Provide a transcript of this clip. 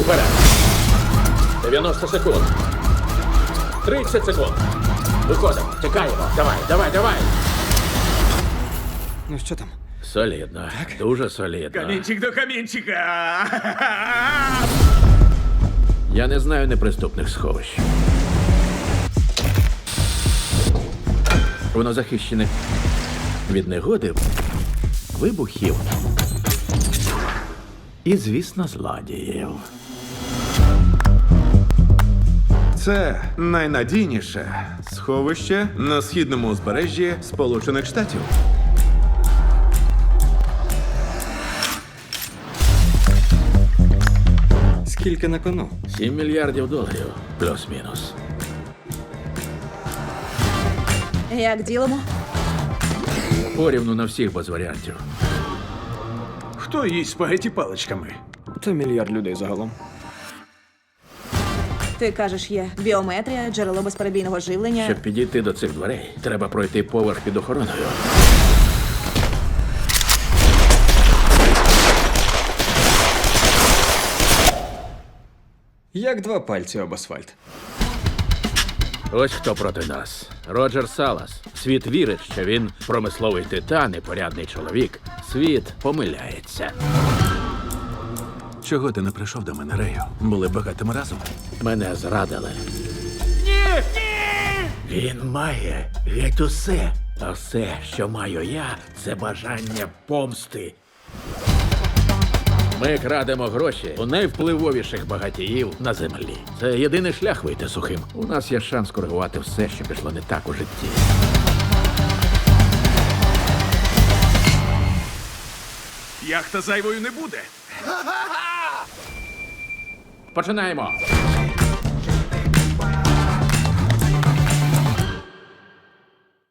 вперед. 90 секунд. 30 секунд. Виходимо. Чекаємо. Давай, давай, давай. Ну що там? Солідно. Дуже солідно. Камінчик до камінчика. Я не знаю неприступних сховищ. Воно захищене від негоди, вибухів. І, звісно, злодіїв. Це найнадійніше сховище на східному узбережжі Сполучених Штатів. Скільки на кону? 7 мільярдів доларів, плюс-мінус. Як ділимо? Порівну на всіх без варіантів. Хто їсть спагеті паличками? Та мільярд людей загалом. Ти кажеш, є біометрія, джерело безперебійного живлення. Щоб підійти до цих дверей, треба пройти поверх під охороною. Як два пальці об асфальт. Ось хто проти нас. Роджер Салас. Світ вірить, що він промисловий титан і порядний чоловік. Світ помиляється. Чого ти не прийшов до мене, Рею? Були багатими разом. Мене зрадили. Ні! Ні! Він має геть усе. А все, що маю я, це бажання помсти. Ми крадемо гроші у найвпливовіших багатіїв на землі. Це єдиний шлях вийти сухим. У нас є шанс коригувати все, що пішло не так у житті. Яхта зайвою не буде. Починаємо.